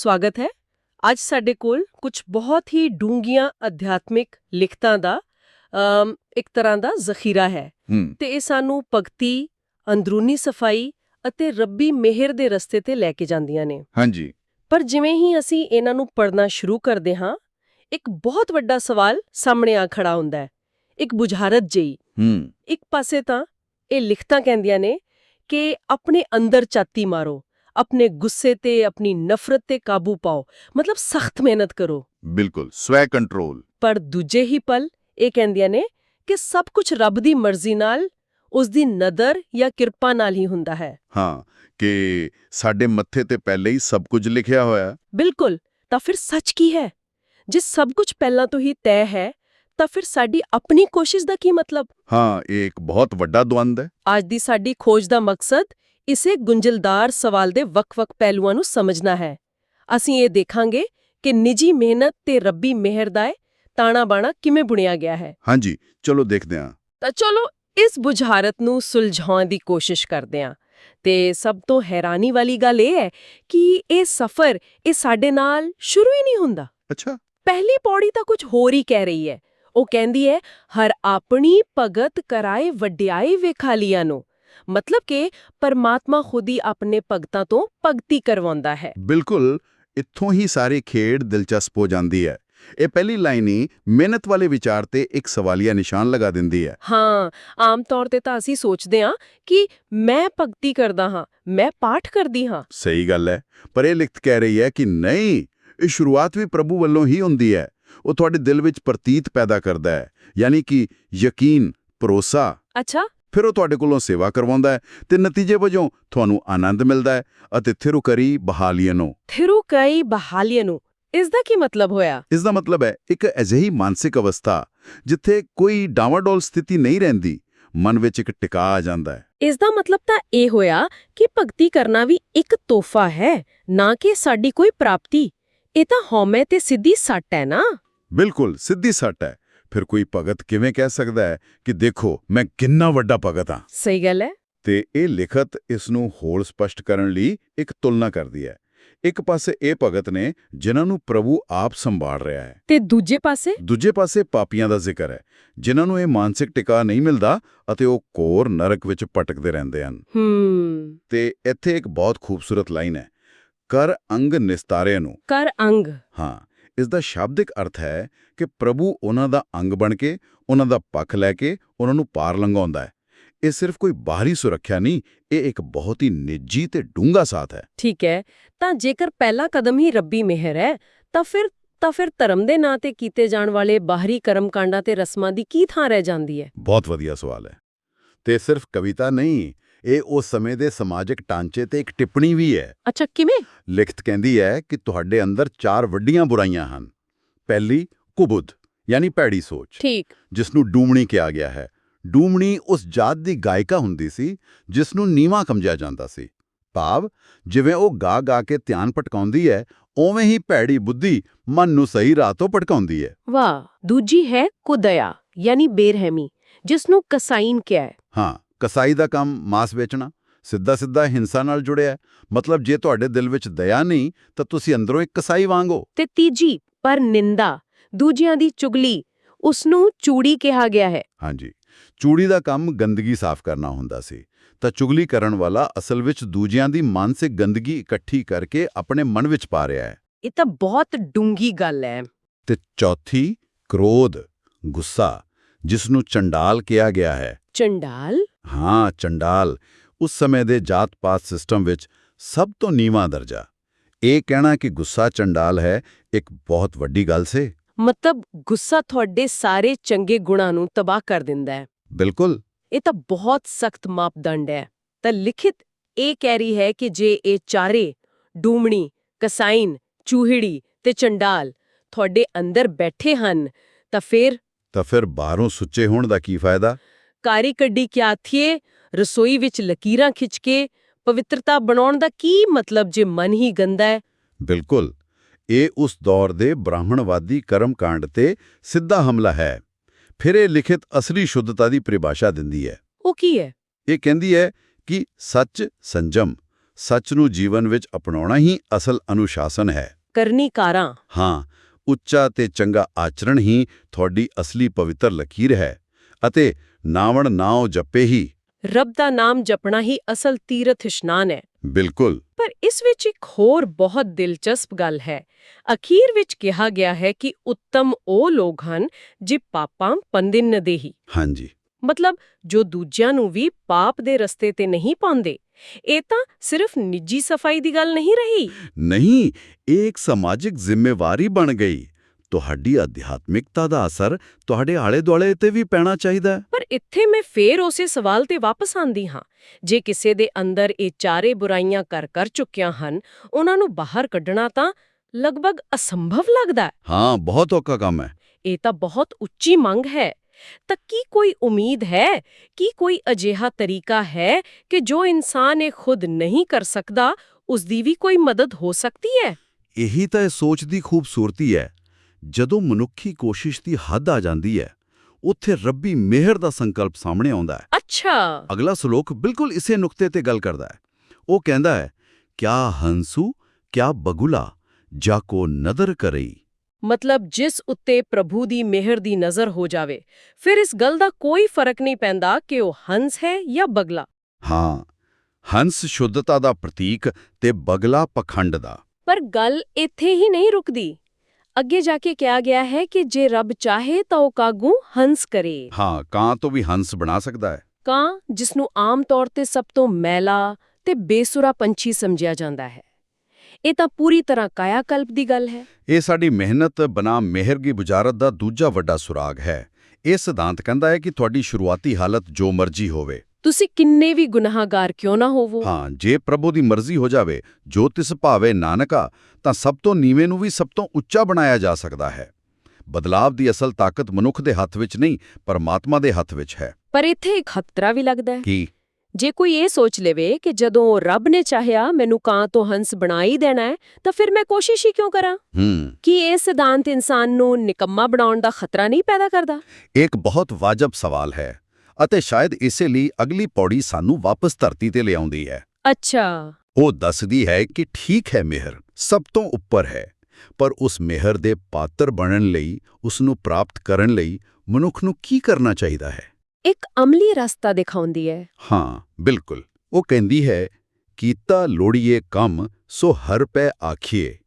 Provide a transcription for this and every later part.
ਸਵਾਗਤ ਹੈ। ਅੱਜ ਸਾਡੇ ਕੋਲ ਕੁਝ ਬਹੁਤ ਹੀ ਡੂੰਘੀਆਂ ਅਧਿਆਤਮਿਕ ਲਿਖਤਾਂ ਦਾ ਇੱਕ ਤਰ੍ਹਾਂ ਦਾ ਜ਼ਖੀਰਾ ਹੈ। ਤੇ ਇਹ ਸਾਨੂੰ ਭਗਤੀ ਅੰਦਰੂਨੀ ਸਫ਼ਾਈ ਅਤੇ ਰੱਬੀ ਮਿਹਰ ਦੇ ਰਸਤੇ ਤੇ ਲੈ ਕੇ ਜਾਂਦੀਆਂ ਨੇ। ਹਾਂਜੀ। ਪਰ ਜਿਵੇਂ ਹੀ ਅਸੀਂ ਇਹਨਾਂ ਨੂੰ ਪੜ੍ਹਨਾ ਸ਼ੁਰੂ ਕਰਦੇ ਹਾਂ ਇੱਕ ਬਹੁਤ ਵੱਡਾ ਸਵਾਲ ਸਾਹਮਣੇ ਆ ਖੜਾ ਹੁੰਦਾ ਹੈ। ਇੱਕ ਬੁਝਾਰਤ ਹੂੰ। ਇੱਕ ਪਾਸੇ ਤਾਂ ਇਹ ਲਿਖਤਾਂ ਕਹਿੰਦੀਆਂ ਨੇ ਕਿ ਆਪਣੇ ਅੰਦਰ ਚਾਤੀ ਮਾਰੋ। ਆਪਣੇ ਗੁੱਸੇ ਤੇ ਆਪਣੀ ਨਫ਼ਰਤ ਤੇ ਕਾਬੂ ਪਾਓ ਮਤਲਬ ਸਖਤ ਮਿਹਨਤ ਕਰੋ ਬਿਲਕੁਲ ਸਵੈ ਕੰਟਰੋਲ ਪਰ ਦੂਜੇ ਹੀ ਪਲ ਇਹ ਕਹਿੰਦੀਆਂ ਨੇ ਕਿ ਸਭ ਕੁਝ ਰੱਬ ਦੀ ਮਰਜ਼ੀ ਨਾਲ ਉਸ ਦੀ ਨਦਰ ਜਾਂ ਕਿਰਪਾ ਨਾਲ ਹੀ ਹੁੰਦਾ ਹੈ ਹਾਂ ਕਿ ਸਾਡੇ ਮੱਥੇ ਤੇ ਪਹਿਲੇ ਹੀ ਸਭ ਕੁਝ ਲਿਖਿਆ ਹੋਇਆ। ਬਿਲਕੁਲ ਤਾਂ ਫਿਰ ਸੱਚ ਕੀ ਹੈ ਜੇ ਸਭ ਕੁਝ ਪਹਿਲਾਂ ਤੋਂ ਹੀ ਤੈਅ ਹੈ ਤਾਂ ਫਿਰ ਸਾਡੀ ਆਪਣੀ ਕੋਸ਼ਿਸ਼ ਦਾ ਕੀ ਮਤਲਬ ਹਾਂ ਇਹ ਇੱਕ ਬਹੁਤ ਵੱਡਾ ਦਵੰਦ ਹੈ ਅੱਜ ਦੀ ਸਾਡੀ ਖੋਜ ਦਾ ਮਕਸਦ ਇਸੇ ਗੁੰਝਲਦਾਰ ਸਵਾਲ ਦੇ ਵੱਖ-ਵੱਖ ਪਹਿਲੂਆਂ ਨੂੰ ਸਮਝਣਾ ਹੈ। ਅਸੀਂ ਇਹ ਦੇਖਾਂਗੇ ਕਿ ਨਿੱਜੀ ਮਿਹਨਤ ਤੇ ਰੱਬੀ ਮਿਹਰ ਦਾ ਇਹ ਤਾਣਾ ਬਾਣਾ ਕਿਵੇਂ ਬੁਣਿਆ ਗਿਆ ਹੈ। ਹਾਂਜੀ ਚਲੋ ਦੇਖਦੇ ਹਾਂ। ਤਾਂ ਚਲੋ ਇਸ ਬੁਝਾਰਤ ਨੂੰ ਸੁਲਝਾਉਣ ਦੀ ਕੋਸ਼ਿਸ਼ ਕਰਦੇ ਹਾਂ। ਤੇ ਸਭ ਤੋਂ ਹੈਰਾਨੀ ਵਾਲੀ ਗੱਲ ਇਹ ਹੈ ਕਿ ਇਹ ਸਫ਼ਰ ਇਹ ਸਾਡੇ ਨਾਲ ਸ਼ੁਰੂ ਹੀ ਨਹੀਂ ਹੁੰਦਾ। ਅੱਛਾ। ਪਹਿਲੀ ਪੌੜੀ ਤਾਂ ਕੁਝ ਹੋਰ ਹੀ ਕਹਿ ਰਹੀ ਹੈ। ਉਹ ਕਹਿੰਦੀ ਹੈ ਹਰ ਆਪਣੀ ਭਗਤ ਕਰਾਏ ਵਡਿਆਈ ਵੇਖਾਲੀਆਂ ਨੂੰ। ਮਤਲਬ ਕਿ ਪਰਮਾਤਮਾ ਖੁਦ ਹੀ ਆਪਣੇ ਭਗਤਾਂ ਤੋਂ ਭਗਤੀ ਕਰਵਾਉਂਦਾ ਹੈ। ਬਿਲਕੁਲ ਇੱਥੋਂ ਹੀ ਸਾਰੀ ਖੇਡ ਦਿਲਚਸਪ ਹੋ ਜਾਂਦੀ ਹੈ। ਇਹ ਪਹਿਲੀ ਲਾਈਨ ਹੀ ਮਿਹਨਤ ਵਾਲੇ ਵਿਚਾਰ ਤੇ ਇੱਕ ਸਵਾਲੀਆ ਨਿਸ਼ਾਨ ਲਗਾ ਦਿੰਦੀ ਹੈ। ਹਾਂ ਆਮ ਤੌਰ ਤੇ ਤਾਂ ਅਸੀਂ ਸੋਚਦੇ ਹਾਂ ਕਿ ਮੈਂ ਭਗਤੀ ਕਰਦਾ ਹਾਂ ਮੈਂ ਪਾਠ ਕਰਦੀ ਹਾਂ। ਸਹੀ ਗੱਲ ਹੈ ਪਰ ਇਹ ਲਿਖਤ ਕਹਿ ਰਹੀ ਹੈ ਕਿ ਨਹੀਂ ਇਹ ਸ਼ੁਰੂਆਤ ਵੀ ਪ੍ਰਭੂ ਵੱਲੋਂ ਹੀ ਹੁੰਦੀ ਹੈ। ਉਹ ਤੁਹਾਡੇ ਦਿਲ ਵਿੱਚ ਪ੍ਰਤੀਤ ਪੈਦਾ ਕਰਦਾ ਹੈ ਯਾਨੀ ਕਿ ਯਕੀਨ ਭਰੋਸਾ। ਅੱਛਾ ਫਿਰ ਉਹ ਤੁਹਾਡੇ ਕੋਲੋਂ ਸੇਵਾ ਕਰਵਾਉਂਦਾ ਹੈ ਤੇ ਨਤੀਜੇ ਵਜੋਂ ਤੁਹਾਨੂੰ ਆਨੰਦ ਮਿਲਦਾ ਹੈ ਅਤੇ ਥਿਰੁਕਰੀ ਬਹਾਲੀਅਨੋ ਥਿਰੂ ਕਈ ਬਹਾਲੀਆਂ ਨੂੰ। ਇਸ ਦਾ ਕੀ ਮਤਲਬ ਹੋਇਆ? ਇਸ ਦਾ ਮਤਲਬ ਹੈ ਇੱਕ ਅਜਿਹੀ ਮਾਨਸਿਕ ਅਵਸਥਾ ਜਿੱਥੇ ਕੋਈ ਡਾਵਾਡੋਲ ਸਥਿਤੀ ਨਹੀਂ ਰਹਿੰਦੀ ਮਨ ਵਿੱਚ ਇੱਕ ਟਿਕਾ ਆ ਜਾਂਦਾ ਹੈ। ਇਸ ਦਾ ਮਤਲਬ ਤਾਂ ਇਹ ਹੋਇਆ ਕਿ ਭਗਤੀ ਕਰਨਾ ਵੀ ਇੱਕ ਤੋਹਫਾ ਹੈ ਨਾ ਕਿ ਸਾਡੀ ਕੋਈ ਪ੍ਰਾਪਤੀ। ਇਹ ਤਾਂ ਹਉਮੈ ਤੇ ਸਿੱਧੀ ਸੱਟ ਹੈ ਨਾ? ਬਿਲਕੁਲ ਸਿੱਧੀ ਸੱਟ ਹੈ। ਫਿਰ ਕੋਈ ਭਗਤ ਕਿਵੇਂ ਕਹਿ ਸਕਦਾ ਹੈ ਕਿ ਦੇਖੋ ਮੈਂ ਕਿੰਨਾ ਵੱਡਾ ਭਗਤ ਹਾਂ? ਸਹੀ ਗੱਲ ਹੈ। ਤੇ ਇਹ ਲਿਖਤ ਇਸ ਨੂੰ ਹੋਰ ਸਪਸ਼ਟ ਕਰਨ ਲਈ ਇੱਕ ਤੁਲਨਾ ਕਰਦੀ ਹੈ। ਇੱਕ ਪਾਸੇ ਇਹ ਭਗਤ ਨੇ ਜਿਨ੍ਹਾਂ ਨੂੰ ਪ੍ਰਭੂ ਆਪ ਸੰਭਾਲ ਰਿਹਾ ਹੈ। ਤੇ ਦੂਜੇ ਪਾਸੇ? ਦੂਜੇ ਪਾਸੇ ਪਾਪੀਆਂ ਦਾ ਜ਼ਿਕਰ ਹੈ ਜਿਨ੍ਹਾਂ ਨੂੰ ਇਹ ਮਾਨਸਿਕ ਟਿਕਾ ਨਹੀਂ ਮਿਲਦਾ ਅਤੇ ਉਹ ਕੋਰ ਨਰਕ ਵਿੱਚ ਭਟਕਦੇ ਰਹਿੰਦੇ ਹਨ। ਹੂੰ। ਤੇ ਇੱਥੇ ਇੱਕ ਬਹੁਤ ਖੂਬਸੂਰਤ ਲਾਈਨ ਹੈ ਕਰ ਅੰਗ ਨਿਸਤਾਰੇ ਨੂੰ। ਕਰ ਅੰਗ। ਹਾਂ। ਇਸ ਦਾ ਸ਼ਾਬਦਿਕ ਅਰਥ ਹੈ ਕਿ ਪ੍ਰਭੂ ਉਹਨਾਂ ਦਾ ਅੰਗ ਬਣ ਕੇ ਉਹਨਾਂ ਦਾ ਪੱਖ ਲੈ ਕੇ ਉਹਨਾਂ ਨੂੰ ਪਾਰ ਲੰਘਾਉਂਦਾ ਹੈ। ਇਹ ਸਿਰਫ ਕੋਈ ਬਾਹਰੀ ਸੁਰੱਖਿਆ ਨਹੀਂ ਇਹ ਇੱਕ ਬਹੁਤ ਹੀ ਨਿੱਜੀ ਤੇ ਡੂੰਘਾ ਸਾਥ ਹੈ। ਠੀਕ ਹੈ ਤਾਂ ਜੇਕਰ ਪਹਿਲਾ ਕਦਮ ਹੀ ਰੱਬੀ ਮਿਹਰ ਹੈ ਤਾਂ ਫਿਰ ਤਾਂ ਫਿਰ ਧਰਮ ਦੇ ਨਾਂ ਤੇ ਕੀਤੇ ਜਾਣ ਵਾਲੇ ਬਾਹਰੀ ਕਰਮਕਾਂਡਾਂ ਤੇ ਰਸਮਾਂ ਦੀ ਕੀ ਥਾਂ ਰਹਿ ਜਾਂਦੀ ਹੈ? ਬਹੁਤ ਵਧੀਆ ਸਵਾਲ ਹੈ। ਤੇ ਸਿਰਫ ਕਵਿਤਾ ਨਹੀਂ ਇਹ ਉਸ ਸਮੇਂ ਦੇ ਸਮਾਜਿਕ ਢਾਂਚੇ ਤੇ ਇੱਕ ਟਿੱਪਣੀ ਵੀ ਹੈ। ਅੱਛਾ ਕਿਵੇਂ? ਲਿਖਤ ਕਹਿੰਦੀ ਹੈ ਕਿ ਤੁਹਾਡੇ ਅੰਦਰ ਚਾਰ ਵੱਡੀਆਂ ਬੁਰਾਈਆਂ ਹਨ। ਪਹਿਲੀ ਕੁਬੁੱਧ ਯਾਨੀ ਪੈੜੀ ਸੋਚ ਠੀਕ। ਜਿਸ ਨੂੰ ਡੂਮਣੀ ਕਿਹਾ ਗਿਆ ਹੈ। ਡੂਮਣੀ ਉਸ ਜਾਤ ਦੀ ਗਾਇਕਾ ਹੁੰਦੀ ਸੀ ਜਿਸ ਨੂੰ ਨੀਵਾ ਸਮਝਿਆ ਜਾਂਦਾ ਸੀ। ਭਾਵ ਜਿਵੇਂ ਉਹ ਗਾ ਗਾ ਕੇ ਧਿਆਨ ਭਟਕਾਉਂਦੀ ਹੈ ਉਵੇਂ ਹੀ ਭੈੜੀ ਬੁੱਧੀ ਮਨ ਨੂੰ ਸਹੀ ਰਾਹ ਤੋਂ ਭਟਕਾਉਂਦੀ ਹੈ। ਵਾਹ ਦੂਜੀ ਹੈ ਕੁਦਇਆ ਯਾਨੀ ਬੇਰਹਿਮੀ ਜਿਸ ਨੂੰ ਕਸਾਈਨ ਕਿਹਾ ਹੈ। ਹਾਂ। ਕਸਾਈ ਦਾ ਕੰਮ ਮਾਸ ਵੇਚਣਾ ਸਿੱਧਾ ਸਿੱਧਾ ਹਿੰਸਾ ਨਾਲ ਜੁੜਿਆ। ਹੈ ਮਤਲਬ ਜੇ ਤੁਹਾਡੇ ਦਿਲ ਵਿੱਚ ਦਇਆ ਨਹੀਂ ਤਾਂ ਤੁਸੀਂ ਅੰਦਰੋਂ ਇੱਕ ਕਸਾਈ ਵਾਂਗੋ ਤੇ ਤੀਜੀ ਪਰ ਨਿੰਦਾ ਦੂਜਿਆਂ ਦੀ ਚੁਗਲੀ ਉਸ ਨੂੰ ਚੂੜੀ ਕਿਹਾ ਗਿਆ ਹੈ। ਹਾਂਜੀ। ਚੂੜੀ ਦਾ ਕੰਮ ਗੰਦਗੀ ਸਾਫ਼ ਕਰਨਾ ਹੁੰਦਾ ਸੀ। ਤਾਂ ਚੁਗਲੀ ਕਰਨ ਵਾਲਾ ਅਸਲ ਵਿੱਚ ਦੂਜਿਆਂ ਦੀ ਮਾਨਸਿਕ ਗੰਦਗੀ ਇਕੱਠੀ ਕਰਕੇ ਆਪਣੇ ਮਨ ਵਿੱਚ ਪਾ ਰਿਹਾ ਹੈ। ਇਹ ਤਾਂ ਬਹੁਤ ਡੂੰਗੀ ਗੱਲ ਹੈ। ਤੇ ਚੌਥੀ ਕ੍ਰੋਧ ਗੁੱਸਾ ਜਿਸ ਨੂੰ ਚੰਡਾਲ ਕਿਹਾ ਗਿਆ ਹੈ। ਚੰਡਾਲ? ਹਾਂ ਚੰਡਾਲ ਉਸ ਸਮੇਂ ਦੇ ਜਾਤ-ਪਾਤ ਸਿਸਟਮ ਵਿੱਚ ਸਭ ਤੋਂ ਨੀਵਾਂ ਦਰਜਾ। ਇਹ ਕਹਿਣਾ ਕਿ ਗੁੱਸਾ ਚੰਡਾਲ ਹੈ ਇੱਕ ਬਹੁਤ ਵੱਡੀ ਗੱਲ ਸੀ। ਮਤਲਬ ਗੁੱਸਾ ਤੁਹਾਡੇ ਸਾਰੇ ਚੰਗੇ ਗੁਣਾਂ ਨੂੰ ਤਬਾਹ ਕਰ ਦਿੰਦਾ ਹੈ। ਬਿਲਕੁਲ। ਇਹ ਤਾਂ ਬਹੁਤ ਸਖਤ ਮਾਪਦੰਡ ਹੈ। ਤਾਂ ਲਿਖਿਤ ਇਹ ਕਹਿ ਰਹੀ ਹੈ ਕਿ ਜੇ ਇਹ ਚਾਰੇ ਡੂਮਣੀ ਕਸਾਈਨ ਚੂਹਿੜੀ ਤੇ ਚੰਡਾਲ ਤੁਹਾਡੇ ਅੰਦਰ ਬੈਠੇ ਹਨ ਤਾਂ ਫਿਰ ਤਾਂ ਫਿਰ ਬਾਹਰੋਂ ਸੁੱਚੇ ਹੋਣ ਦਾ ਕੀ ਫਾਇਦਾ? ਕਾਰੀ ਕੱਢੀ ਕਿਆ ਥੀਏ? ਰਸੋਈ ਵਿੱਚ ਲਕੀਰਾਂ ਖਿੱਚ ਕੇ ਪਵਿੱਤਰਤਾ ਬਣਾਉਣ ਦਾ ਕੀ ਮਤਲਬ ਜੇ ਮਨ ਹੀ ਗੰਦਾ ਹੈ? ਬਿਲਕੁਲ। ਇਹ ਉਸ ਦੌਰ ਦੇ ਬ੍ਰਾਹਮਣਵਾਦੀ ਕਰਮਕਾਂਡ ਤੇ ਸਿੱਧਾ ਹਮਲਾ ਹੈ। ਫਿਰ ਇਹ ਲਿਖਿਤ ਅਸਲੀ ਸ਼ੁੱਧਤਾ ਦੀ ਪਰਿਭਾਸ਼ਾ ਦਿੰਦੀ ਹੈ। ਉਹ ਕੀ ਹੈ? ਇਹ ਕਹਿੰਦੀ ਹੈ ਕਿ ਸੱਚ ਸੰਜਮ ਸੱਚ ਨੂੰ ਜੀਵਨ ਵਿੱਚ ਅਪਣਾਉਣਾ ਹੀ ਅਸਲ ਅਨੁਸ਼ਾਸਨ ਹੈ। ਕਰਨੀ ਕਾਰਾਂ। ਹਾਂ ਉੱਚਾ ਤੇ ਚੰਗਾ ਆਚਰਣ ਹੀ ਤੁਹਾਡੀ ਅਸਲੀ ਪਵਿੱਤਰ ਲਕੀਰ ਹੈ ਅਤੇ ਨਾਵਣ ਨਾਉ ਜਪੇ ਹੀ। ਰੱਬ ਦਾ ਨਾਮ ਜਪਣਾ ਹੀ ਅਸਲ ਤੀਰਥ ਇਸ਼ਨਾਨ ਹੈ। ਬਿਲਕੁਲ। ਪਰ ਇਸ ਵਿੱਚ ਇੱਕ ਹੋਰ ਬਹੁਤ ਦਿਲਚਸਪ ਗੱਲ ਹੈ। ਅਖੀਰ ਵਿੱਚ ਕਿਹਾ ਗਿਆ ਹੈ ਕਿ ਉੱਤਮ ਉਹ ਲੋਕ ਹਨ ਜੇ ਪਾਪਾਂ ਪੰਦਿਨ ਨਦੇਹੀ ਹਾਂਜੀ। ਮਤਲਬ ਜੋ ਦੂਜਿਆਂ ਨੂੰ ਵੀ ਪਾਪ ਦੇ ਰਸਤੇ ਤੇ ਨਹੀਂ ਪਾਉਂਦੇ। ਇਹ ਤਾਂ ਸਿਰਫ ਨਿੱਜੀ ਸਫ਼ਾਈ ਦੀ ਗੱਲ ਨਹੀਂ ਰਹੀ। ਨਹੀਂ ਇਹ ਇੱਕ ਸਮਾਜਿਕ ਜ਼ਿੰਮੇਵਾਰੀ ਬਣ ਗਈ। ਤੁਹਾਡੀ ਅਧਿਆਤਮਿਕਤਾ ਦਾ ਅਸਰ ਤੁਹਾਡੇ ਆਲੇ-ਦੁਆਲੇ ਤੇ ਵੀ ਪੈਣਾ ਚਾਹੀਦਾ ਹੈ। ਪਰ ਇੱਥੇ ਮੈਂ ਫੇਰ ਉਸੇ ਸਵਾਲ ਤੇ ਵਾਪਸ ਆਂਦੀ ਹਾਂ। ਜੇ ਕਿਸੇ ਦੇ ਅੰਦਰ ਇਹ ਚਾਰੇ ਬੁਰਾਈਆਂ ਕਰ ਕਰ ਚੁੱਕੀਆਂ ਹਨ ਉਹਨਾਂ ਨੂੰ ਬਾਹਰ ਕੱਢਣਾ ਤਾਂ ਲਗਭਗ ਅਸੰਭਵ ਲੱਗਦਾ ਹੈ। ਹਾਂ ਬਹੁਤ ਔਖਾ ਕੰਮ ਹੈ। ਇਹ ਤਾਂ ਬਹੁਤ ਉੱਚੀ ਮੰਗ ਹੈ। ਤਾਂ ਕੀ ਕੋਈ ਉਮੀਦ ਹੈ? ਕਿ ਕੋਈ ਅਜਿਹਾ ਤਰੀਕਾ ਹੈ ਕਿ ਜੋ ਇਨਸਾਨ ਇਹ ਖੁਦ ਨਹੀਂ ਕਰ ਸਕਦਾ ਉਸ ਦੀ ਵੀ ਕੋਈ ਮਦਦ ਹੋ ਸਕਦੀ ਹੈ? ਇਹੀ ਤਾਂ ਇਹ ਸੋਚ ਦੀ ਖੂਬਸੂਰਤੀ ਹੈ। ਜਦੋਂ ਮਨੁੱਖੀ ਕੋਸ਼ਿਸ਼ ਦੀ ਹੱਦ ਆ ਜਾਂਦੀ ਹੈ ਉੱਥੇ ਰੱਬੀ ਮਿਹਰ ਦਾ ਸੰਕਲਪ ਸਾਹਮਣੇ ਆਉਂਦਾ ਹੈ। ਅੱਛਾ। ਅਗਲਾ ਸ਼ਲੋਕ ਬਿਲਕੁਲ ਇਸੇ ਨੁਕਤੇ ਤੇ ਗੱਲ ਕਰਦਾ ਹੈ। ਉਹ ਕਹਿੰਦਾ ਹੈ ਕਿਆ ਹੰਸੂ ਕਿਆ ਬਗੁਲਾ ਜਾ ਕੋ ਨਦਰ ਕਰਈ। ਮਤਲਬ ਜਿਸ ਉੱਤੇ ਪ੍ਰਭੂ ਦੀ ਮਿਹਰ ਦੀ ਨਜ਼ਰ ਹੋ ਜਾਵੇ ਫਿਰ ਇਸ ਗੱਲ ਦਾ ਕੋਈ ਫ਼ਰਕ ਨਹੀਂ ਪੈਂਦਾ ਕਿ ਉਹ ਹੰਸ ਹੈ ਜਾਂ ਬਗਲਾ। ਹਾਂ ਹੰਸ ਸ਼ੁੱਧਤਾ ਦਾ ਪ੍ਰਤੀਕ ਤੇ ਬਗਲਾ ਪਖੰਡ ਦਾ। ਪਰ ਗੱਲ ਇੱਥੇ ਹੀ ਨਹੀਂ ਰੁਕਦੀ। ਅੱਗੇ ਜਾ ਕੇ ਕਿਹਾ ਗਿਆ ਹੈ ਕਿ ਜੇ ਰੱਬ ਚਾਹੇ ਤਾਂ ਉਹ ਕਾਗੂ ਹੰਸ ਕਰੇ। ਹਾਂ ਕਾਂ ਤੋਂ ਵੀ ਹੰਸ ਬਣਾ ਸਕਦਾ ਹੈ। ਕਾਂ ਜਿਸ ਨੂੰ ਆਮ ਤੌਰ ਤੇ ਸਭ ਤੋਂ ਮੈਲਾ ਤੇ ਬੇਸੁਰਾ ਪੰਛੀ ਸਮਝਿਆ ਜਾਂਦਾ ਹੈ। ਇਹ ਤਾਂ ਪੂਰੀ ਤਰ੍ਹਾਂ ਕਾਇਆਕਲਪ ਦੀ ਗੱਲ ਹੈ। ਇਹ ਸਾਡੀ ਮਿਹਨਤ ਬਨਾਮ ਮਿਹਰਗੀ ਬੁਝਾਰਤ ਦਾ ਦੂਜਾ ਵੱਡਾ ਸੁਰਾਗ ਹੈ। ਇਹ ਸਿਧਾਂਤ ਕਹਿੰਦਾ ਹੈ ਕਿ ਤੁਹਾਡੀ ਸ਼ੁਰੂਆਤੀ ਹਾਲਤ ਜੋ ਮਰਜ਼ੀ ਹੋਵੇ। ਤੁਸੀਂ ਕਿੰਨੇ ਵੀ ਗੁਨਾਹਗਾਰ ਕਿਉਂ ਨਾ ਹੋਵੋ? ਹਾਂ ਜੇ ਪ੍ਰਭੂ ਦੀ ਮਰਜ਼ੀ ਹੋ ਜਾਵੇ ਜੋ ਤਿਸ ਭਾਵੇ ਨਾਨਕਾ ਤਾਂ ਸਭ ਤੋਂ ਨੀਵੇਂ ਨੂੰ ਵੀ ਸਭ ਤੋਂ ਉੱਚਾ ਬਣਾਇਆ ਜਾ ਸਕਦਾ ਹੈ। ਬਦਲਾਵ ਦੀ ਅਸਲ ਤਾਕਤ ਮਨੁੱਖ ਦੇ ਹੱਥ ਵਿੱਚ ਨਹੀਂ ਪਰਮਾਤਮਾ ਦੇ ਹੱਥ ਵਿੱਚ ਹੈ। ਪਰ ਇੱਥੇ ਇੱਕ ਖਤਰਾ ਵੀ ਲੱਗਦਾ ਹੈ। ਕੀ? ਜੇ ਕੋਈ ਇਹ ਸੋਚ ਲਵੇ ਕਿ ਜਦੋਂ ਰੱਬ ਨੇ ਚਾਹਿਆ ਮੈਨੂੰ ਕਾਂ ਤੋਂ ਹੰਸ ਬਣਾ ਹੀ ਦੇਣਾ ਹੈ ਤਾਂ ਫਿਰ ਮੈਂ ਕੋਸ਼ਿਸ਼ ਹੀ ਕਿਉਂ ਕਰਾਂ? ਹੂੰ। ਕੀ ਇਹ ਸਿਧਾਂਤ ਇਨਸਾਨ ਨੂੰ ਨਿਕੰਮਾ ਬਣਾਉਣ ਦਾ ਖਤਰਾ ਨਹੀਂ ਪੈਦਾ ਕਰਦਾ? ਇੱਕ ਬਹੁਤ ਵਾਜਬ ਸਵਾਲ ਹੈ। ਅਤੇ ਸ਼ਾਇਦ ਇਸੇ ਲਈ ਅਗਲੀ ਪੌੜੀ ਸਾਨੂੰ ਵਾਪਸ ਧਰਤੀ ਤੇ ਲਿਆਉਂਦੀ ਹੈ। ਅੱਛਾ। ਉਹ ਦੱਸਦੀ ਹੈ ਕਿ ਠੀਕ ਹੈ ਮਿਹਰ ਸਭ ਤੋਂ ਉੱਪਰ ਹੈ। ਪਰ ਉਸ ਮਿਹਰ ਦੇ ਪਾਤਰ ਬਣਨ ਲਈ ਉਸ ਨੂੰ ਪ੍ਰਾਪਤ ਕਰਨ ਲਈ ਮਨੁੱਖ ਨੂੰ ਕੀ ਕਰਨਾ ਚਾਹੀਦਾ ਹੈ? ਇੱਕ ਅਮਲੀ ਰਸਤਾ ਦਿਖਾਉਂਦੀ ਹੈ। ਹਾਂ ਬਿਲਕੁਲ। ਉਹ ਕਹਿੰਦੀ ਹੈ ਕੀਤਾ ਲੋੜੀਏ ਕੰਮ ਸੋ ਹਰ ਪੈ ਆਖੀਏ।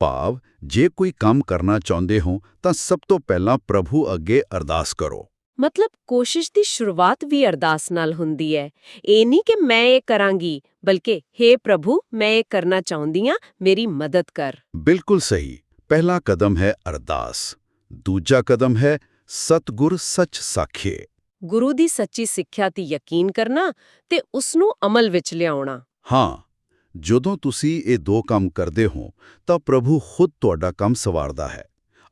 ਭਾਵ ਜੇ ਕੋਈ ਕੰਮ ਕਰਨਾ ਚਾਹੁੰਦੇ ਹੋ ਤਾਂ ਸਭ ਤੋਂ ਪਹਿਲਾਂ ਪ੍ਰਭੂ ਅੱਗੇ ਅਰਦਾਸ ਕਰੋ। ਮਤਲਬ ਕੋਸ਼ਿਸ਼ ਦੀ ਸ਼ੁਰੂਆਤ ਵੀ ਅਰਦਾਸ ਨਾਲ ਹੁੰਦੀ ਹੈ। ਇਹ ਨਹੀਂ ਕਿ ਮੈਂ ਇਹ ਕਰਾਂਗੀ ਬਲਕਿ हे ਪ੍ਰਭੂ ਮੈਂ ਇਹ ਕਰਨਾ ਚਾਹੁੰਦੀ ਹਾਂ ਮੇਰੀ ਮਦਦ ਕਰ। ਬਿਲਕੁਲ ਸਹੀ। ਪਹਿਲਾ ਕਦਮ ਹੈ ਅਰਦਾਸ। ਦੂਜਾ ਕਦਮ ਹੈ ਸਤਗੁਰ ਸੱਚ ਸਾਖੇ। ਗੁਰੂ ਦੀ ਸੱਚੀ ਸਿੱਖਿਆ ਤੇ ਯਕੀਨ ਕਰਨਾ ਤੇ ਉਸ ਨੂੰ ਅਮਲ ਵਿੱਚ ਲਿਆਉਣਾ। ਹਾਂ ਜਦੋਂ ਤੁਸੀਂ ਇਹ ਦੋ ਕੰਮ ਕਰਦੇ ਹੋ ਤਾਂ ਪ੍ਰਭੂ ਖੁਦ ਤੁਹਾਡਾ ਕੰਮ ਸਵਾਰਦਾ ਹੈ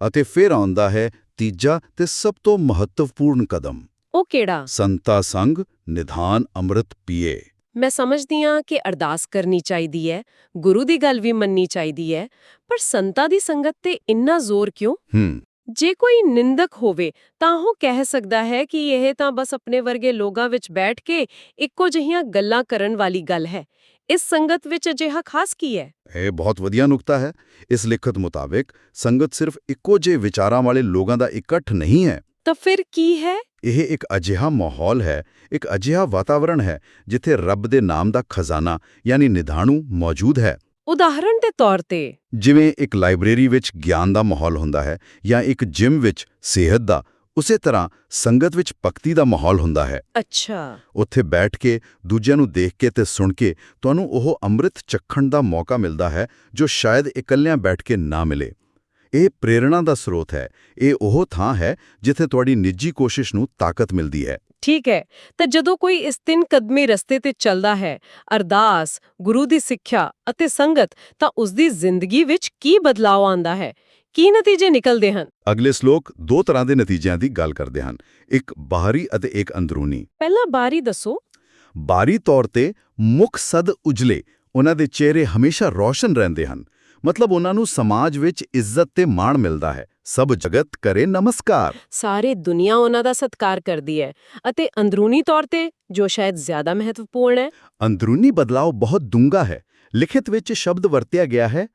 ਅਤੇ ਫਿਰ ਆਉਂਦਾ ਹੈ ਤੀਜਾ ਤੇ ਸਭ ਤੋਂ ਮਹੱਤਵਪੂਰਨ ਕਦਮ। ਉਹ ਕਿਹੜਾ? ਸੰਤਾ ਸੰਗ ਨਿਧਾਨ ਅੰਮ੍ਰਿਤ ਪੀਏ। ਮੈਂ ਸਮਝਦੀ ਹਾਂ ਕਿ ਅਰਦਾਸ ਕਰਨੀ ਚਾਹੀਦੀ ਹੈ ਗੁਰੂ ਦੀ ਗੱਲ ਵੀ ਮੰਨਣੀ ਚਾਹੀਦੀ ਹੈ ਪਰ ਸੰਤਾਂ ਦੀ ਸੰਗਤ ਤੇ ਇੰਨਾ ਜ਼ੋਰ ਕਿਉਂ? ਹੂੰ। ਜੇ ਕੋਈ ਨਿੰਦਕ ਹੋਵੇ ਤਾਂ ਉਹ ਕਹਿ ਸਕਦਾ ਹੈ ਕਿ ਇਹ ਤਾਂ ਬਸ ਆਪਣੇ ਵਰਗੇ ਲੋਕਾਂ ਵਿੱਚ ਬੈਠ ਕੇ ਇੱਕੋ ਜਿਹੀਆਂ ਗੱਲਾਂ ਕਰਨ ਵਾਲੀ ਗੱਲ ਹੈ। ਇਸ ਸੰਗਤ ਵਿੱਚ ਅਜਿਹਾ ਖਾਸ ਕੀ ਹੈ? ਇਹ ਬਹੁਤ ਵਧੀਆ ਨੁਕਤਾ ਹੈ। ਇਸ ਲਿਖਤ ਮੁਤਾਬਕ ਸੰਗਤ ਸਿਰਫ ਇੱਕੋ ਜਿਹੇ ਵਿਚਾਰਾਂ ਵਾਲੇ ਲੋਕਾਂ ਦਾ ਇਕੱਠ ਨਹੀਂ ਹੈ। ਤਾਂ ਫਿਰ ਕੀ ਹੈ? ਇਹ ਇੱਕ ਅਜਿਹਾ ਮਾਹੌਲ ਹੈ ਇੱਕ ਅਜਿਹਾ ਵਾਤਾਵਰਣ ਹੈ ਜਿੱਥੇ ਰੱਬ ਦੇ ਨਾਮ ਦਾ ਖਜ਼ਾਨਾ ਯਾਨੀ ਨਿਧਾਣੂ ਮੌਜੂਦ ਹੈ। ਉਦਾਹਰਣ ਦੇ ਤੌਰ ਤੇ ਜਿਵੇਂ ਇੱਕ ਲਾਇਬ੍ਰੇਰੀ ਵਿੱਚ ਗਿਆਨ ਦਾ ਮਾਹੌਲ ਹੁੰਦਾ ਹੈ ਜਾਂ ਇੱਕ ਜਿਮ ਵਿੱਚ ਸਿਹਤ ਦਾ ਉਸੇ ਤਰ੍ਹਾਂ ਸੰਗਤ ਵਿੱਚ ਭਗਤੀ ਦਾ ਮਾਹੌਲ ਹੁੰਦਾ ਹੈ। ਅੱਛਾ। ਉੱਥੇ ਬੈਠ ਕੇ ਦੂਜਿਆਂ ਨੂੰ ਦੇਖ ਕੇ ਤੇ ਸੁਣ ਕੇ ਤੁਹਾਨੂੰ ਉਹ ਅੰਮ੍ਰਿਤ ਚੱਖਣ ਦਾ ਮੌਕਾ ਮਿਲਦਾ ਹੈ ਜੋ ਸ਼ਾਇਦ ਇਕੱਲਿਆਂ ਬੈਠ ਕੇ ਨਾ ਮਿਲੇ। ਇਹ ਪ੍ਰੇਰਣਾ ਦਾ ਸਰੋਤ ਹੈ। ਇਹ ਉਹ ਥਾਂ ਹੈ ਜਿੱਥੇ ਤੁਹਾਡੀ ਨਿੱਜੀ ਕੋਸ਼ਿਸ਼ ਨੂੰ ਤਾਕਤ ਮਿਲਦੀ ਹੈ। ਠੀਕ ਹੈ। ਤਾਂ ਜਦੋਂ ਕੋਈ ਇਸ ਤਿੰਨ ਕਦਮੀ ਰਸਤੇ ਤੇ ਚੱਲਦਾ ਹੈ ਅਰਦਾਸ ਗੁਰੂ ਦੀ ਸਿੱਖਿਆ ਅਤੇ ਸੰਗਤ ਤਾਂ ਉਸ ਦੀ ਜ਼ਿੰਦਗੀ ਵਿੱਚ ਕੀ ਬਦਲਾਅ ਆਉਂਦਾ ਹੈ? ਕੀ ਨਤੀਜੇ ਨਿਕਲਦੇ ਹਨ? ਅਗਲੇ ਸ਼ਲੋਕ ਦੋ ਤਰ੍ਹਾਂ ਦੇ ਨਤੀਜਿਆਂ ਦੀ ਗੱਲ ਕਰਦੇ ਹਨ। ਇੱਕ ਬਾਹਰੀ ਅਤੇ ਇੱਕ ਅੰਦਰੂਨੀ। ਪਹਿਲਾਂ ਬਾਰੀ ਦੱਸੋ। ਬਾਰੀ ਤੌਰ ਤੇ ਮੁੱਖ ਸਦ ਉਜਲੇ ਉਹਨਾਂ ਦੇ ਚਿਹਰੇ ਹਮੇਸ਼ਾ ਰੌਸ਼ਨ ਰਹਿੰਦੇ ਹਨ। ਮਤਲਬ ਉਹਨਾਂ ਨੂੰ ਸਮਾਜ ਵਿੱਚ ਇੱਜ਼ਤ ਤੇ ਮਾਣ ਮਿਲਦਾ ਹੈ। ਸਭ ਜਗਤ ਕਰੇ ਨਮਸਕਾਰ। ਸਾਰੇ ਦੁਨੀਆ ਉਹਨਾਂ ਦਾ ਸਤਿਕਾਰ ਕਰਦੀ ਹੈ ਅਤੇ ਅੰਦਰੂਨੀ ਤੌਰ ਤੇ ਜੋ ਸ਼ਾਇਦ ਜ਼ਿਆਦਾ ਮਹੱਤਵਪੂਰਨ ਹੈ। ਅੰਦਰੂਨੀ ਬਦਲਾਅ ਬਹੁਤ ਡੂੰਘਾ ਹੈ। ਲਿਖਤ ਵਿੱਚ ਸ਼ਬਦ ਵਰਤਿਆ ਗਿਆ ਹੈ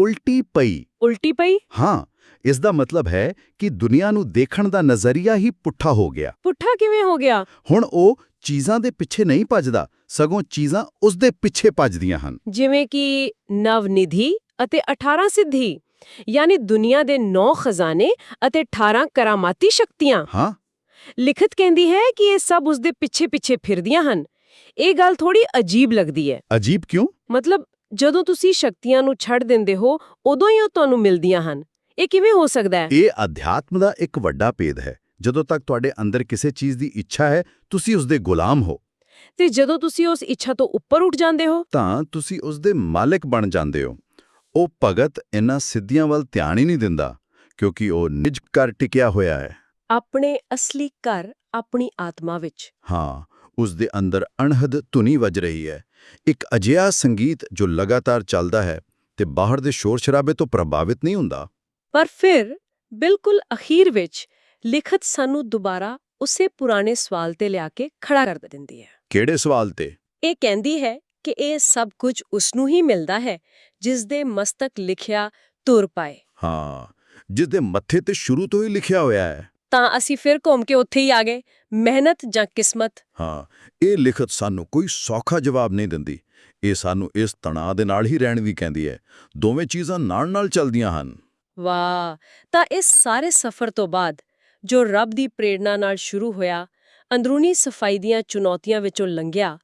ਉਲਟੀ ਪਈ। ਉਲਟੀ ਪਈ? ਹਾਂ ਇਸ ਦਾ ਮਤਲਬ ਹੈ ਕਿ ਦੁਨੀਆ ਨੂੰ ਦੇਖਣ ਦਾ ਨਜ਼ਰੀਆ ਹੀ ਪੁੱਠਾ ਹੋ ਗਿਆ। ਪੁੱਠਾ ਕਿਵੇਂ ਹੋ ਗਿਆ? ਹੁਣ ਉਹ ਚੀਜ਼ਾਂ ਦੇ ਪਿੱਛੇ ਨਹੀਂ ਭੱਜਦਾ ਸਗੋਂ ਚੀਜ਼ਾਂ ਉਸ ਦੇ ਪਿੱਛੇ ਭੱਜਦੀਆਂ ਹਨ। ਜਿਵੇਂ ਕਿ ਨਵਨਿਧੀ ਅਤੇ 18 ਸਿੱਧੀ ਯਾਨੀ ਦੁਨੀਆ ਦੇ 9 ਖਜ਼ਾਨੇ ਅਤੇ 18 ਕਰਾਮਾਤੀ ਸ਼ਕਤੀਆਂ। ਹਾਂ। ਲਿਖਤ ਕਹਿੰਦੀ ਹੈ ਕਿ ਇਹ ਸਭ ਉਸ ਦੇ ਪਿੱਛੇ-ਪਿੱਛੇ ਫਿਰਦੀਆਂ ਹਨ। ਇਹ ਗੱਲ ਥੋੜੀ ਅਜੀਬ ਲੱਗਦੀ ਹੈ। ਅਜੀਬ ਕਿਉਂ? ਮਤਲਬ ਜਦੋਂ ਤੁਸੀਂ ਸ਼ਕਤੀਆਂ ਨੂੰ ਛੱਡ ਦਿੰਦੇ ਹੋ ਉਦੋਂ ਹੀ ਉਹ ਤੁਹਾਨੂੰ ਮਿਲਦੀਆਂ ਹਨ। ਇਹ ਕਿਵੇਂ ਹੋ ਸਕਦਾ ਹੈ? ਇਹ ਅਧਿਆਤਮ ਦਾ ਇੱਕ ਵੱਡਾ ਭੇਦ ਹੈ। ਜਦੋਂ ਤੱਕ ਤੁਹਾਡੇ ਅੰਦਰ ਕਿਸੇ ਚੀਜ਼ ਦੀ ਇੱਛਾ ਹੈ ਤੁਸੀਂ ਉਸ ਦੇ ਗੁਲਾਮ ਹੋ। ਤੇ ਜਦੋਂ ਤੁਸੀਂ ਉਸ ਇੱਛਾ ਤੋਂ ਉੱਪਰ ਉੱਠ ਜਾਂਦੇ ਹੋ? ਤਾਂ ਤੁਸੀਂ ਉਸ ਦੇ ਮਾਲਕ ਬਣ ਜਾਂਦੇ ਹੋ। ਉਹ ਭਗਤ ਇਨ੍ਹਾਂ ਸਿੱਧੀਆਂ ਵੱਲ ਧਿਆਨ ਹੀ ਨਹੀਂ ਦਿੰਦਾ ਕਿਉਂਕਿ ਉਹ ਨਿਜ ਕਰ ਟਿਕਿਆ ਹੋਇਆ ਹੈ। ਆਪਣੇ ਅਸਲੀ ਘਰ ਆਪਣੀ ਆਤਮਾ ਵਿੱਚ। ਹਾਂ ਉਸ ਦੇ ਅੰਦਰ ਅਣਹਦ ਧੁਨੀ ਵੱਜ ਰਹੀ ਹੈ। ਇੱਕ ਅਜਿਹਾ ਸੰਗੀਤ ਜੋ ਲਗਾਤਾਰ ਚੱਲਦਾ ਹੈ ਤੇ ਬਾਹਰ ਦੇ ਸ਼ੋਰ-ਸ਼ਰਾਬੇ ਤੋਂ ਪ੍ਰਭਾਵਿਤ ਨਹੀਂ ਹੁੰਦਾ। ਪਰ ਫਿਰ ਬਿਲਕੁਲ ਅਖੀਰ ਵਿੱਚ ਲਿਖਤ ਸਾਨੂੰ ਦੁਬਾਰਾ ਉਸੇ ਪੁਰਾਣੇ ਸਵਾਲ ਤੇ ਲਿਆ ਕੇ ਖੜਾ ਕਰ ਦਿੰਦੀ ਹੈ। ਕਿਹੜੇ ਸਵਾਲ ਤੇ? ਇਹ ਕਹਿੰਦੀ ਹੈ ਕਿ ਇਹ ਸਭ ਕੁਝ ਉਸ ਨੂੰ ਹੀ ਮਿਲਦਾ ਹੈ ਜਿਸ ਦੇ ਮਸਤਕ ਲਿਖਿਆ ਤੁਰ ਪਾਏ। ਹਾਂ ਜਿਸ ਦੇ ਮੱਥੇ ਤੇ ਸ਼ੁਰੂ ਤੋਂ ਹੀ ਲਿਖਿਆ ਹੋਇਆ ਹੈ। ਤਾਂ ਅਸੀਂ ਫਿਰ ਘੁੰਮ ਕੇ ਉੱਥੇ ਹੀ ਆ ਗਏ ਮਿਹਨਤ ਜਾਂ ਕਿਸਮਤ। ਹਾਂ ਇਹ ਲਿਖਤ ਸਾਨੂੰ ਕੋਈ ਸੌਖਾ ਜਵਾਬ ਨਹੀਂ ਦਿੰਦੀ। ਇਹ ਸਾਨੂੰ ਇਸ ਤਣਾਅ ਦੇ ਨਾਲ ਹੀ ਰਹਿਣ ਵੀ ਕਹਿੰਦੀ ਹੈ। ਦੋਵੇਂ ਚੀਜ਼ਾਂ ਨਾਲ-ਨਾਲ ਚੱਲਦੀਆਂ ਹਨ। ਵਾਹ! ਤਾਂ ਇਸ ਸਾਰੇ ਸਫ਼ਰ ਤੋਂ ਬਾਅਦ ਜੋ ਰੱਬ ਦੀ ਪ੍ਰੇਰਣਾ ਨਾਲ ਸ਼ੁਰੂ ਹੋਇਆ ਅੰਦਰੂਨੀ ਸਫ਼ਾਈ ਦੀਆਂ ਚੁਣੌਤੀਆਂ ਵਿੱਚੋਂ ਲੰਘਿਆ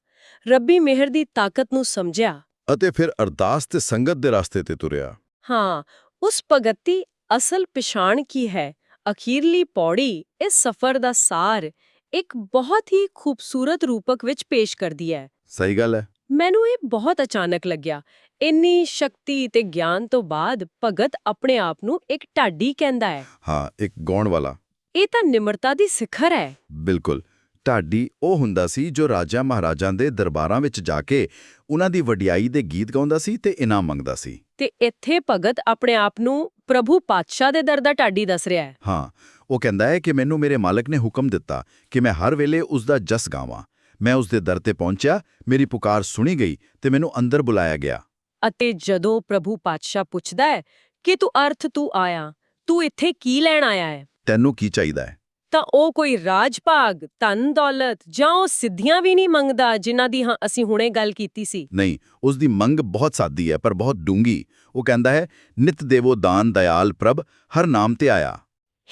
ਰੱਬੀ ਮਿਹਰ ਦੀ ਤਾਕਤ ਨੂੰ ਸਮਝਿਆ। ਅਤੇ ਫਿਰ ਅਰਦਾਸ ਤੇ ਸੰਗਤ ਦੇ ਰਸਤੇ ਤੇ ਤੁਰਿਆ। ਹਾਂ ਉਸ ਭਗਤ ਦੀ ਅਸਲ ਪਛਾਣ ਕੀ ਹੈ? ਅਖੀਰਲੀ ਪੌੜੀ ਇਸ ਸਫ਼ਰ ਦਾ ਸਾਰ ਇੱਕ ਬਹੁਤ ਹੀ ਖੂਬਸੂਰਤ ਰੂਪਕ ਵਿੱਚ ਪੇਸ਼ ਕਰਦੀ ਹੈ। ਸਹੀ ਗੱਲ ਹੈ। ਮੈਨੂੰ ਇਹ ਬਹੁਤ ਅਚਾਨਕ ਲੱਗਿਆ। ਇੰਨੀ ਸ਼ਕਤੀ ਤੇ ਗਿਆਨ ਤੋਂ ਬਾਅਦ ਭਗਤ ਆਪਣੇ ਆਪ ਨੂੰ ਇੱਕ ਢਾਡੀ ਕਹਿੰਦਾ ਹੈ। ਹਾਂ ਇੱਕ ਗਾਉਣ ਵਾਲਾ। ਇਹ ਤਾਂ ਨਿਮਰਤਾ ਦੀ ਸਿਖਰ ਹੈ। ਬਿਲਕੁਲ। ਢਾਡੀ ਉਹ ਹੁੰਦਾ ਸੀ ਜੋ ਰਾਜਾ ਮਹਾਰਾਜਾਂ ਦੇ ਦਰਬਾਰਾਂ ਵਿੱਚ ਜਾ ਕੇ ਉਹਨਾਂ ਦੀ ਵਡਿਆਈ ਦੇ ਗੀਤ ਗਾਉਂਦਾ ਸੀ ਤੇ ਇਨਾਮ ਮੰਗਦਾ ਸੀ। ਤੇ ਇੱਥੇ ਭਗਤ ਆਪਣੇ ਆਪ ਨੂੰ ਪ੍ਰਭੂ ਪਾਤਸ਼ਾਹ ਦੇ ਦਰ ਦਾ ਢਾਡੀ ਦੱਸ ਰਿਹਾ ਹੈ। ਹਾਂ ਉਹ ਕਹਿੰਦਾ ਹੈ ਕਿ ਮੈਨੂੰ ਮੇਰੇ ਮਾਲਕ ਨੇ ਹੁਕਮ ਦਿੱਤਾ ਕਿ ਮੈਂ ਹਰ ਵੇਲੇ ਉਸ ਦਾ ਜਸ ਗਾਵਾਂ। ਮੈਂ ਉਸ ਦੇ ਦਰ ਤੇ ਪਹੁੰਚਿਆ ਮੇਰੀ ਪੁਕਾਰ ਸੁਣੀ ਗਈ ਤੇ ਮੈਨੂੰ ਅੰਦਰ ਬੁਲਾਇਆ ਗਿਆ। ਅਤੇ ਜਦੋਂ ਪ੍ਰਭੂ ਪਾਤਸ਼ਾਹ ਪੁੱਛਦਾ ਹੈ ਕਿ ਤੂੰ ਅਰਥ ਤੂੰ ਆਇਆ ਤੂੰ ਇੱਥੇ ਕੀ ਲੈਣ ਆਇਆ ਹੈ? ਤੈਨੂੰ ਕੀ ਚਾਹੀਦਾ ਹੈ? ਤਾਂ ਉਹ ਕੋਈ ਰਾਜ ਭਾਗ ਧਨ ਦੌਲਤ ਜਾਂ ਉਹ ਸਿੱਧੀਆਂ ਵੀ ਨਹੀਂ ਮੰਗਦਾ ਜਿਨ੍ਹਾਂ ਦੀ ਹਾਂ ਅਸੀਂ ਹੁਣੇ ਗੱਲ ਕੀਤੀ ਸੀ। ਨਹੀਂ ਉਸ ਦੀ ਮੰਗ ਬਹੁਤ ਸਾਦੀ ਹੈ ਪਰ ਬਹੁਤ ਡੂੰਗੀ ਉਹ ਕਹਿੰਦਾ ਹੈ ਨਿਤ ਦੇਵੋ ਦਾਨ ਦਇਆਲ ਪ੍ਰਭ ਹਰ ਨਾਮ ਤੇ ਆਇਆ।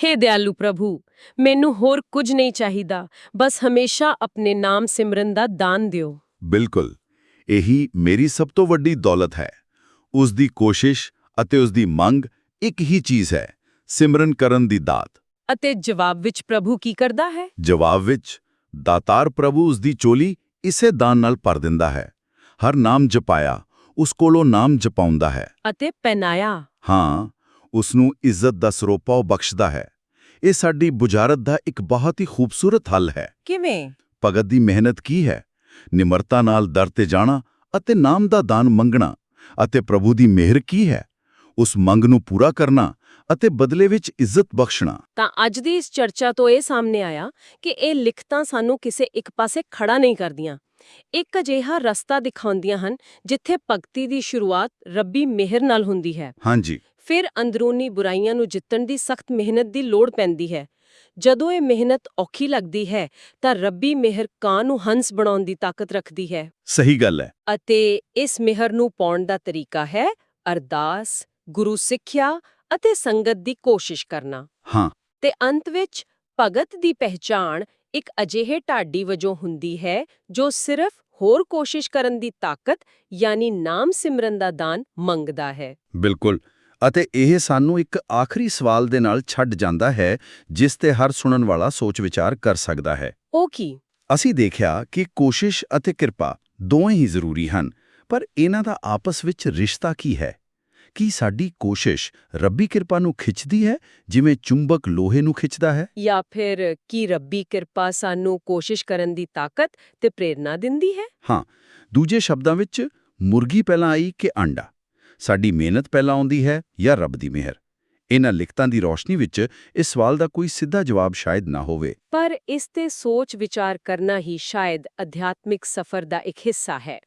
ਹੇ ਦਿਆਲੂ ਪ੍ਰਭੂ ਮੈਨੂੰ ਹੋਰ ਕੁਝ ਨਹੀਂ ਚਾਹੀਦਾ ਬਸ ਹਮੇਸ਼ਾ ਆਪਣੇ ਨਾਮ ਸਿਮਰਨ ਦਾ ਦਾਨ ਦਿਓ। ਬਿਲਕੁਲ। ਇਹੀ ਮੇਰੀ ਸਭ ਤੋਂ ਵੱਡੀ ਦੌਲਤ ਹੈ। ਉਸ ਦੀ ਕੋਸ਼ਿਸ਼ ਅਤੇ ਉਸ ਦੀ ਮੰਗ ਇੱਕ ਹੀ ਚੀਜ਼ ਹੈ ਸਿਮਰਨ ਕਰਨ ਦੀ ਦਾਤ। ਅਤੇ ਜਵਾਬ ਵਿੱਚ ਪ੍ਰਭੂ ਕੀ ਕਰਦਾ ਹੈ? ਜਵਾਬ ਵਿੱਚ ਦਾਤਾਰ ਪ੍ਰਭੂ ਉਸ ਦੀ ਚੋਲੀ ਇਸੇ ਦਾਨ ਨਾਲ ਭਰ ਦਿੰਦਾ ਹੈ। ਹਰ ਨਾਮ ਜਪਾਇਆ ਉਸ ਕੋਲੋਂ ਨਾਮ ਜਪਾਉਂਦਾ ਹੈ। ਅਤੇ ਪਹਿਨਾਇਆ। ਹਾਂ ਉਸ ਨੂੰ ਇੱਜ਼ਤ ਦਾ ਸਰੋਪਾ ਉਹ ਬਖਸ਼ਦਾ ਹੈ। ਇਹ ਸਾਡੀ ਬੁਝਾਰਤ ਦਾ ਇੱਕ ਬਹੁਤ ਹੀ ਖੂਬਸੂਰਤ ਹੱਲ ਹੈ। ਕਿਵੇਂ? ਭਗਤ ਦੀ ਮਿਹਨਤ ਕੀ ਹੈ? ਨਿਮਰਤਾ ਨਾਲ ਦਰ ਤੇ ਜਾਣਾ ਅਤੇ ਨਾਮ ਦਾ ਦਾਨ ਮੰਗਣਾ ਅਤੇ ਪ੍ਰਭੂ ਦੀ ਮਿਹਰ ਕੀ ਹੈ? ਉਸ ਮੰਗ ਨੂੰ ਪੂਰਾ ਕਰਨਾ ਅਤੇ ਬਦਲੇ ਵਿੱਚ ਇੱਜ਼ਤ ਬਖਸ਼ਣਾ। ਤਾਂ ਅੱਜ ਦੀ ਇਸ ਚਰਚਾ ਤੋਂ ਇਹ ਸਾਹਮਣੇ ਆਇਆ ਕਿ ਇਹ ਲਿਖਤਾਂ ਸਾਨੂੰ ਕਿਸੇ ਇੱਕ ਪਾਸੇ ਖੜਾ ਨਹੀਂ ਕਰਦੀਆਂ। ਇੱਕ ਅਜਿਹਾ ਰਸਤਾ ਦਿਖਾਉਂਦੀਆਂ ਹਨ ਜਿੱਥੇ ਭਗਤੀ ਦੀ ਸ਼ੁਰੂਆਤ ਰੱਬੀ ਮਿਹਰ ਨਾਲ ਹੁੰਦੀ ਹੈ। ਹਾਂਜੀ। ਫਿਰ ਅੰਦਰੂਨੀ ਬੁਰਾਈਆਂ ਨੂੰ ਜਿੱਤਣ ਦੀ ਸਖਤ ਮਿਹਨਤ ਦੀ ਲੋੜ ਪੈਂਦੀ ਹੈ। ਜਦੋਂ ਇਹ ਮਿਹਨਤ ਔਖੀ ਲੱਗਦੀ ਹੈ ਤਾਂ ਰੱਬੀ ਮਿਹਰ ਕਾਂ ਨੂੰ ਹੰਸ ਬਣਾਉਣ ਦੀ ਤਾਕਤ ਰੱਖਦੀ ਹੈ। ਸਹੀ ਗੱਲ ਹੈ। ਅਤੇ ਇਸ ਮਿਹਰ ਨੂੰ ਪਾਉਣ ਦਾ ਤਰੀਕਾ ਹੈ ਅਰਦਾਸ ਗੁਰੂ ਸਿੱਖਿਆ ਅਤੇ ਸੰਗਤ ਦੀ ਕੋਸ਼ਿਸ਼ ਕਰਨਾ। ਹਾਂ। ਤੇ ਅੰਤ ਵਿੱਚ ਭਗਤ ਦੀ ਪਹਿਚਾਣ ਇੱਕ ਅਜਿਹੇ ਢਾਡੀ ਵਜੋਂ ਹੁੰਦੀ ਹੈ ਜੋ ਸਿਰਫ ਹੋਰ ਕੋਸ਼ਿਸ਼ ਕਰਨ ਦੀ ਤਾਕਤ ਯਾਨੀ ਨਾਮ ਸਿਮਰਨ ਦਾ ਦਾਨ ਮੰਗਦਾ ਹੈ। ਬਿਲਕੁਲ। ਅਤੇ ਇਹ ਸਾਨੂੰ ਇੱਕ ਆਖਰੀ ਸਵਾਲ ਦੇ ਨਾਲ ਛੱਡ ਜਾਂਦਾ ਹੈ ਜਿਸ ਤੇ ਹਰ ਸੁਣਨ ਵਾਲਾ ਸੋਚ ਵਿਚਾਰ ਕਰ ਸਕਦਾ ਹੈ। ਉਹ ਕੀ? ਅਸੀਂ ਦੇਖਿਆ ਕਿ ਕੋਸ਼ਿਸ਼ ਅਤੇ ਕਿਰਪਾ ਦੋਵੇਂ ਹੀ ਜ਼ਰੂਰੀ ਹਨ ਪਰ ਇਹਨਾਂ ਦਾ ਆਪਸ ਵਿੱਚ ਰਿਸ਼ਤਾ ਕੀ ਹੈ? ਕੀ ਸਾਡੀ ਕੋਸ਼ਿਸ਼ ਰੱਬੀ ਕਿਰਪਾ ਨੂੰ ਖਿੱਚਦੀ ਹੈ ਜਿਵੇਂ ਚੁੰਬਕ ਲੋਹੇ ਨੂੰ ਖਿੱਚਦਾ ਹੈ? ਜਾਂ ਫਿਰ ਕੀ ਰੱਬੀ ਕਿਰਪਾ ਸਾਨੂੰ ਕੋਸ਼ਿਸ਼ ਕਰਨ ਦੀ ਤਾਕਤ ਤੇ ਪ੍ਰੇਰਣਾ ਦਿੰਦੀ ਹੈ? ਹਾਂ ਦੂਜੇ ਸ਼ਬਦਾਂ ਵਿੱਚ ਮੁਰਗੀ ਪਹਿਲਾਂ ਆਈ ਕਿ ਅੰਡਾ ਸਾਡੀ ਮਿਹਨਤ ਪਹਿਲਾਂ ਆਉਂਦੀ ਹੈ ਜਾਂ ਰੱਬ ਦੀ ਮਿਹਰ? ਇਹਨਾਂ ਲਿਖਤਾਂ ਦੀ ਰੋਸ਼ਨੀ ਵਿੱਚ ਇਸ ਸਵਾਲ ਦਾ ਕੋਈ ਸਿੱਧਾ ਜਵਾਬ ਸ਼ਾਇਦ ਨਾ ਹੋਵੇ। ਪਰ ਇਸ ਤੇ ਸੋਚ ਵਿਚਾਰ ਕਰਨਾ ਹੀ ਸ਼ਾਇਦ ਅਧਿਆਤਮਿਕ ਸਫ਼ਰ ਦਾ ਇੱਕ ਹਿੱਸਾ ਹੈ।